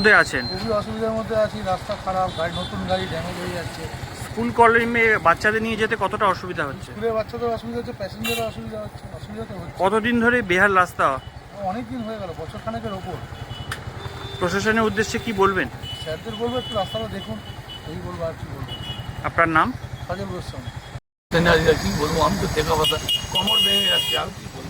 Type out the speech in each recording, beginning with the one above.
মধ্যে আছেন? খুবই অসুবিধার মধ্যে আছি রাস্তা খারাপ গাড়ি নতুন গাড়ি ড্যামেজ হয়ে যাচ্ছে। স্কুল কলেজে বাচ্চাদের নিয়ে যেতে কতটা অসুবিধা হচ্ছে? স্কুলের বাচ্চাদের অসুবিধা হচ্ছে প্যাসেঞ্জারের অসুবিধা হচ্ছে অসুবিধা তো হচ্ছে। কতদিন ধরে বেহাল রাস্তা? অনেক দিন হয়ে গেল বছর খানেকের ওপর। প্রশাসনের উদ্দেশ্যে কি বলবেন? স্যারদের বলব একটু রাস্তাটা দেখুন এই বলব আর কি বলব। আপনার নাম? সজল গোস্বামী কি বলব আমি তো দেখা কথা কমর ভেঙে যাচ্ছে আর কি বলব?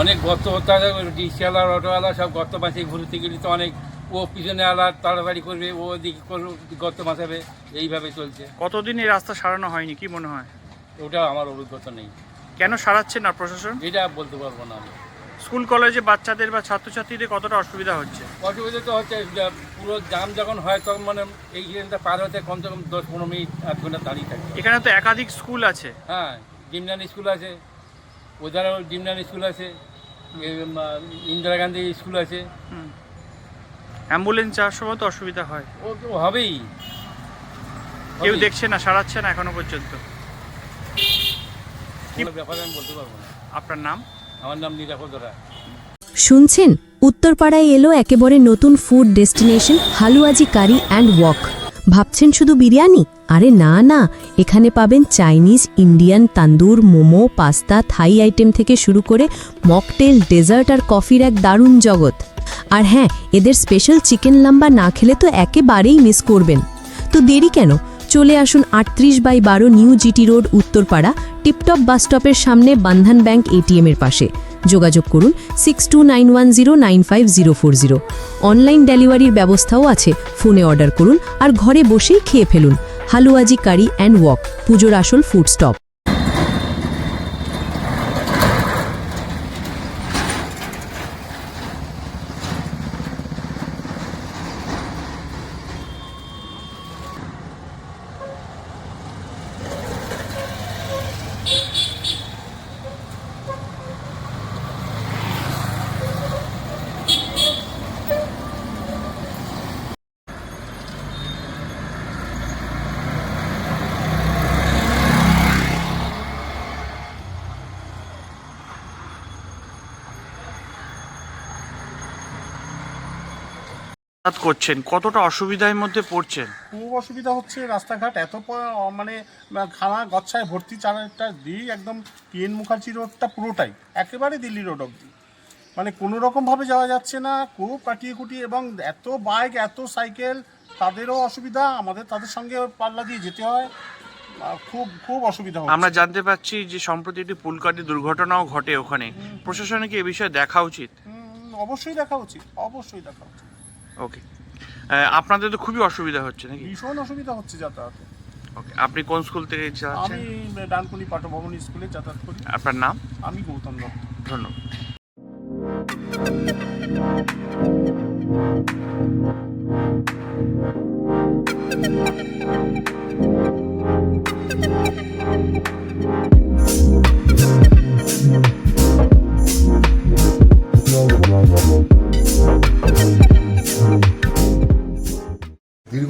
অনেক গর্ত হতে আছে রিক্সাওয়ালা অটোওয়ালা সব গর্ত বাঁচিয়ে ঘুরতে গেলে তো অনেক। ও পিছনে আলা তাড়াতাড়ি করবে ও দিকে গর্ত বাঁচাবে এইভাবে চলছে। কতদিন এই রাস্তা সারানো হয়নি কি মনে হয়? ওটা আমার অভিজ্ঞতা নেই। কেন সারাচ্ছে না প্রশাসন? এটা বলতে পারব না আমি। স্কুল কলেজে বাচ্চাদের বা ছাত্রছাত্রীদের কতটা অসুবিধা হচ্ছে? অসুবিধা তো হচ্ছে পুরো জাম যখন হয় তখন মানে এই ট্রেনটা পার হতে কমসে কম দশ পনেরো মিনিট আধ ঘণ্টা দাঁড়িয়ে থাকে। এখানে তো একাধিক স্কুল আছে। হ্যাঁ জিমনান স্কুল আছে ওধারও জিমনান স্কুল আছে। ইন্দিরা গান্ধী স্কুল আছে। হুম। অ্যাম্বুলেন্স যাওয়ার সময় তো অসুবিধা হয়। ও তো হবেই। কেউ দেখছে না সারাচ্ছে না এখনও পর্যন্ত। ব্যাপারে আমি বলতে পারব না। আপনার নাম? আমার নাম নিরাপদ রায় শুনছেন? উত্তরপাড়ায় এলো একেবারে নতুন food destination Haluaji curry and wok ভাবছেন শুধু বিরিয়ানি? আরে না না। এখানে পাবেন Chinese, Indian, tandoor, momo, pasta, Thai item থেকে শুরু করে মকটেল, ডেজার্ট আর কফির এক দারুণ জগৎ। আর হ্যাঁ এদের স্পেশাল চিকেন লাম্বা না খেলে তো একেবারেই মিস করবেন। তো দেরি কেন? চলে আসুন আটত্রিশ বাই বারো new GT road, Uttarpara, tiptop bus স্টপের সামনে বন্ধন ব্যাংক এটিএমের পাশে। যোগাযোগ করুন six two nine one zero nine five zero four zero online ডেলিভারির ব্যবস্থাও আছে। ফোনে অর্ডার করুন আর ঘরে বসেই খেয়ে ফেলুন। হালুয়াজি কারি অ্যান্ড ওয়াক, পুজোর আসল ফুড স্টপ। যাতায়াত করছেন? কতটা অসুবিধার মধ্যে পড়ছেন? খুব অসুবিধা হচ্ছে রাস্তাঘাট। এত মানে খানা গচ্ছায় ভর্তি চারটা দিই একদম টিএন মুখার্জি রোডটা পুরোটাই একেবারে দিল্লি রোড অবধি। মানে কোনো রকমভাবে যাওয়া যাচ্ছে না খুব কাটিয়ে কুটিয়ে এবং এত বাইক এত সাইকেল তাদেরও অসুবিধা আমাদের তাদের সঙ্গে পাল্লা দিয়ে যেতে হয়। খুব খুব অসুবিধা আমরা জানতে পারছি যে সম্প্রতি একটি পুলকাটি দুর্ঘটনাও ঘটে ওখানে। প্রশাসনকে এ বিষয়ে দেখা উচিত। অবশ্যই দেখা উচিত অবশ্যই দেখা উচিত। ওকে আপনাদের তো খুবই অসুবিধা হচ্ছে নাকি? ভীষণ অসুবিধা হচ্ছে যাতায়াতে। ওকে আপনি কোন স্কুল থেকে যাচ্ছেন আমি ডানকুনি পাঠভবন স্কুলে যাতায়াত করি। আপনার নাম? আমি গৌতম দত্ত। ধন্যবাদ।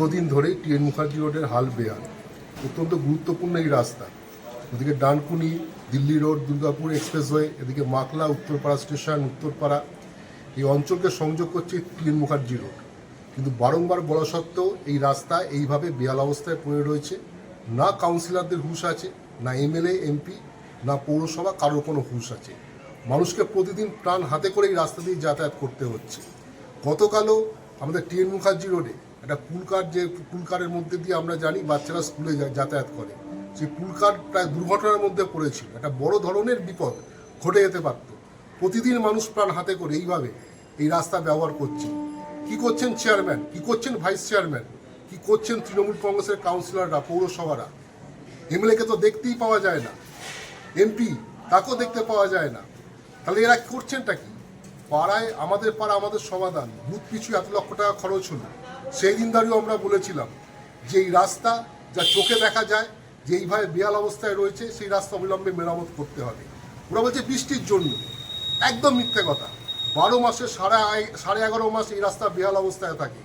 দীর্ঘদিন ধরেই টিএন মুখার্জি রোডের হাল বেয়ার অত্যন্ত গুরুত্বপূর্ণ এই রাস্তা। ওদিকে ডানকুনি, দিল্লি রোড, দুর্গাপুর এক্সপ্রেসওয়ে, এদিকে মাকলা, উত্তরপাড়া স্টেশন, উত্তরপাড়া। এই অঞ্চলকে সংযোগ করছে টিএন মুখার্জি রোড। কিন্তু বারংবার বলা সত্ত্বেও এই রাস্তা এইভাবে বেহাল অবস্থায় পড়ে রয়েছে। না কাউন্সিলরদের হুশ আছে, না এমএলএ, এমপি, না পৌরসভা, কারোর কোনো হুশ আছে। মানুষকে প্রতিদিন প্রাণ হাতে করে এই রাস্তা দিয়ে যাতায়াত করতে হচ্ছে। গতকালও আমাদের টিএন মুখার্জি রোডে একটা পুলকার যে পুলকারের মধ্যে দিয়ে আমরা জানি বাচ্চারা স্কুলে যাতায়াত করে। সেই পুলকার প্রায় দুর্ঘটনার মধ্যে পড়েছিল। একটা বড় ধরনের বিপদ ঘটে যেতে পারত। প্রতিদিন মানুষ প্রাণ হাতে করে এইভাবে এই রাস্তা ব্যবহার করছে। কি করছেন চেয়ারম্যান কি করছেন ভাইস চেয়ারম্যান কি করছেন তৃণমূল কংগ্রেসের কাউন্সিলররা পৌরসভারা? এমএলএকে তো দেখতেই পাওয়া যায় না। এমপি তাকেও দেখতে পাওয়া যায় না। তাহলে এরা করছেনটা কি? পাড়ায়, আমাদের পাড়া আমাদের সমাধান। বুথ পিছু এত লক্ষ টাকা খরচ হলো। সেই দিন দাঁড়িয়েও আমরা বলেছিলাম যে এই রাস্তা যা চোখে দেখা যায় যে এইভাবে বেহাল অবস্থায় রয়েছে, সেই রাস্তা অবিলম্বে মেরামত করতে হবে। ওরা বলছে বৃষ্টির জন্য। একদম মিথ্যে কথা। বারো মাসে সাড়ে সাড়ে এগারো মাস এই রাস্তা বেহাল অবস্থায় থাকে।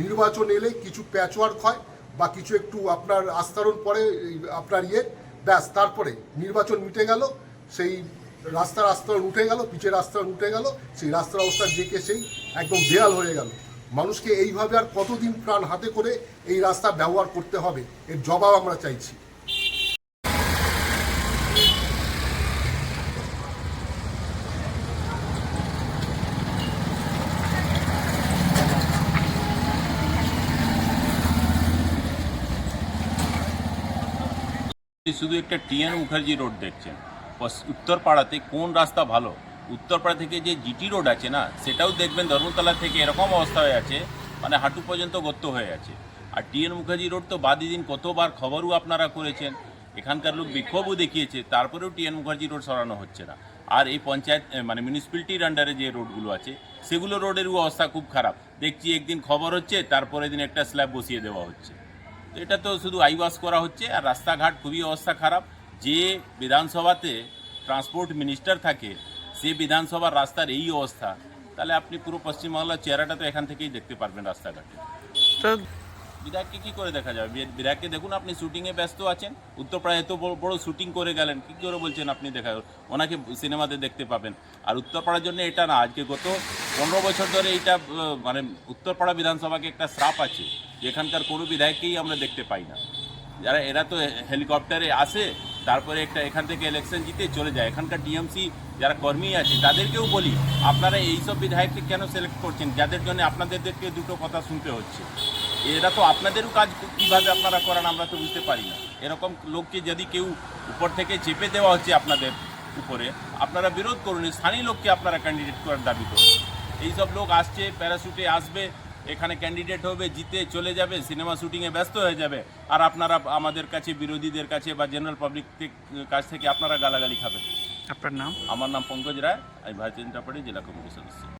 নির্বাচন এলে কিছু প্যাচওয়ার্ক হয় বা কিছু একটু আপনার আস্তারণ পরে আপনার ইয়ে ব্যাস, তারপরে নির্বাচন মিটে গেল, সেই রাস্তার আস্তরণ উঠে গেল, পিচের আস্তরণ উঠে গেল, সেই রাস্তার অবস্থা জেকে সেই একদম বেহাল হয়ে গেল। মানুষকে এইভাবে আর কতদিন প্রাণ হাতে করে এই রাস্তা ব্যবহার করতে হবে? এর জবাব আমরা চাইছি। শুধু একটা টিএন মুখার্জি রোড দেখছেন। উত্তরপাড়াতে কোন রাস্তা ভালো? উত্তরপাড়া থেকে যে জিটি রোড আছে না, সেটাও দেখবেন ধর্মতলা থেকে এরকম অবস্থা হয়ে আছে মানে হাঁটু পর্যন্ত গত্য হয়ে আছে। আর টিএন মুখার্জি রোড তো বাদি দিন কতবার খবরও আপনারা করেছেন, এখানকার লোক বিক্ষোভও দেখিয়েছে, তারপরেও টিএন মুখার্জি রোড সরানো হচ্ছে না। আর এই পঞ্চায়েত মানে মিউনিসিপ্যালিটির আন্ডারে যে রোডগুলো আছে, সেগুলো রোডেরও অবস্থা খুব খারাপ। দেখছি একদিন খবর হচ্ছে তারপরে দিন একটা স্ল্যাব বসিয়ে দেওয়া হচ্ছে। তো এটা তো শুধু আইওয়াস করা হচ্ছে, আর রাস্তাঘাট খুবই অবস্থা খারাপ। যে বিধানসভাতে ট্রান্সপোর্ট মিনিস্টার থাকে সে বিধানসভার রাস্তার এই অবস্থা তাহলে আপনি পুরো পশ্চিমবাংলার চেহারাটা তো এখান থেকেই দেখতে পারবেন রাস্তাঘাটে। তো বিধায়ককে কি করে দেখা যাবে? বিধায়ককে দেখুন আপনি শুটিংয়ে ব্যস্ত আছেন উত্তরপাড়ায় এত বড় বড় শুটিং করে গেলেন কি করে বলছেন আপনি দেখা ওনাকে সিনেমাতে দেখতে পাবেন। আর উত্তরপাড়ার জন্য এটা না আজকে গত পনেরো বছর ধরে এইটা মানে উত্তরপাড়া বিধানসভাকে একটা শ্রাপ আছে যেখানকার কোনো বিধায়ককেই আমরা দেখতে পাই না। যারা এরা তো হেলিকপ্টারে আসে তারপরে একটা এখান থেকে ইলেকশন জিতে চলে যায়। এখানকার টিএমসি যারা কর্মী আছে, তাদেরকেও বলি, আপনারা এইসব বিধায়ককে কেন সিলেক্ট করছেন? যাদের জন্য আপনাদেরকে দুটো কথা শুনতে হচ্ছে। এরা তো আপনাদেরও কাজ কীভাবে আপনারা করান আমরা তো বুঝতে পারি না। এরকম লোককে যদি কেউ উপর থেকে চেপে দেওয়া হচ্ছে আপনাদের উপরে, আপনারা বিরোধ করুন। স্থানীয় লোককে আপনারা ক্যান্ডিডেট করার দাবি করুন। এইসব লোক আসছে প্যারাশুটে আসবে এখানে ক্যান্ডিডেট হবে জিতে চলে যাবে সিনেমা শুটিংয়ে ব্যস্ত হয়ে যাবে। আর আপনারা আমাদের কাছে বিরোধীদের কাছে বা জেনারেল পাবলিক কাছ থেকে আপনারা গালাগালি খাবেন। আপনার নাম? আমার নাম পঙ্কজ রায় আমি ভারতীয় জনতা পার্টি জেলা কমিটির সদস্য।